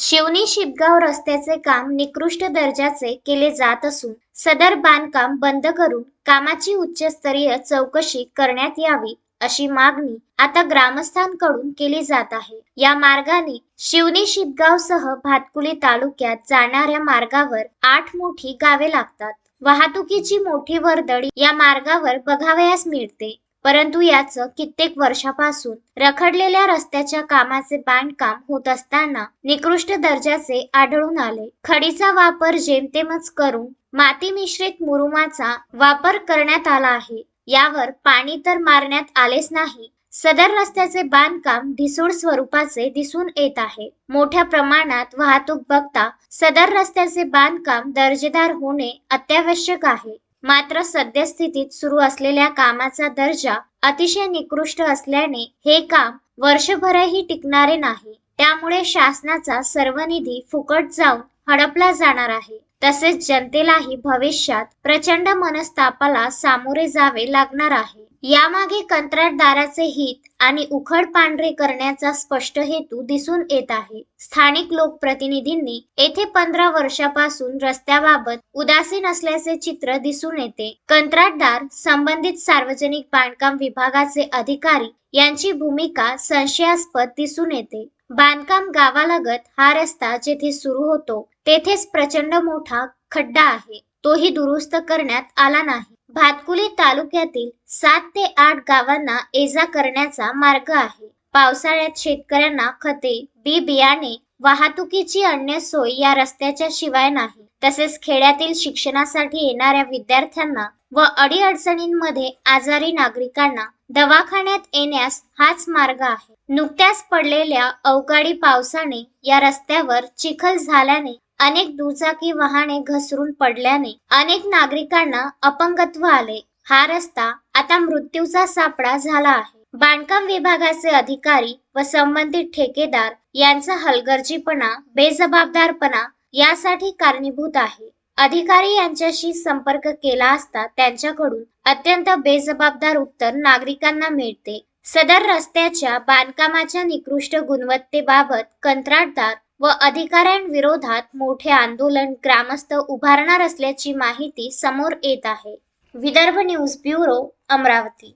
शिवनी शिपगाव रस्त्याचे काम निकृष्ट दर्जाचे केले जात असून सदर बांधकाम बंद करून कामाची उच्चस्तरीय चौकशी करण्यात यावी अशी मागणी आता ग्रामस्थांकडून केली जात आहे. या मार्गाने शिवनी शिपगावसह भातकुली तालुक्यात जाणाऱ्या मार्गावर आठ मोठी गावे लागतात. वाहतुकीची मोठी वर्दळ या मार्गावर बघावयास मिळते. परंतु याचं कित्येक वर्षापासून रखडलेल्या रस्त्याच्या कामाचे बांधकाम होत असताना निकृष्ट दर्जाचे आढळून आले. खडीचा वापर जेमतेमच करून माती मिश्रित मुरुमाचा वापर करण्यात आला आहे. यावर पाणी तर मारण्यात आलेच नाही सदर रस्त्याचे बांधकाम ढिसूळ स्वरूपाचे दिसून येत आहे. मोठ्या प्रमाणात वाहतूक बघता सदर रस्त्याचे बांधकाम दर्जेदार होणे अत्यावश्यक आहे. मात्र सद्यस्थितीत सुरू असलेल्या कामाचा दर्जा अतिशय निकृष्ट असल्याने हे काम वर्षभरही टिकणारे नाही. त्यामुळे शासनाचा सर्व निधी फुकट जाऊन हडपला जाणार आहे. तसेच जनतेलाही भविष्यात प्रचंड मनस्तापाला सामोरे जावे लागणार आहे. यामागे कंत्राटदाराचे हित आणि उखड पांढरे करण्याचा स्पष्ट हेतू दिसून येत आहे. स्थानिक लोकप्रतिनिधींनी येथे पंधरा वर्षापासून रस्त्याबाबत उदासीन असल्याचे चित्र दिसून येते. कंत्राटदार संबंधित सार्वजनिक बांधकाम विभागाचे अधिकारी यांची भूमिका संशयास्पद दिसून येते. बांधकाम गावालगत हा रस्ता जेथे सुरू होतो तेथेच प्रचंड मोठा खड्डा आहे. तोही दुरुस्त करण्यात आला नाही. भातकुली तालुक्यातील सात ते आठ गावांना एजा करण्याचा मार्ग आहे. पावसाळ्यात शेतकऱ्यांना खते बी बियाणे वाहतुकीची अन्य सोय या रस्त्याच्या शिवाय नाही. तसेच खेड्यातील शिक्षणासाठी येणाऱ्या विद्यार्थ्यांना व अडीअडचणींमध्ये आजारी नागरिकांना दवाखान्यात येण्यास हाच मार्ग आहे. नुकत्याच पडलेल्या अवकाळी पावसाने या रस्त्यावर चिखल झाल्याने अनेक दुचाकी वाहने घसरून पडल्याने अनेक नागरिकांना अपंगत्व आले. हा रस्ता आता मृत्यूचा सापळा झाला आहे. बांधकाम विभागाचे अधिकारी व संबंधित ठेकेदार यांचा हलगर्जीपणा बेजबाबदारपणा यासाठी कारणीभूत आहे. अधिकारी यांच्याशी संपर्क केला असता त्यांच्याकडून अत्यंत बेजबाबदार उत्तर नागरिकांना मिळते. सदर रस्त्याच्या बांधकामाच्या निकृष्ट गुणवत्तेबाबत कंत्राटदार व अधिकाऱ्यांविरोधात मोठे आंदोलन ग्रामस्थ उभारणार असल्याची माहिती समोर येत आहे. Vidarbha news bureau Amravati.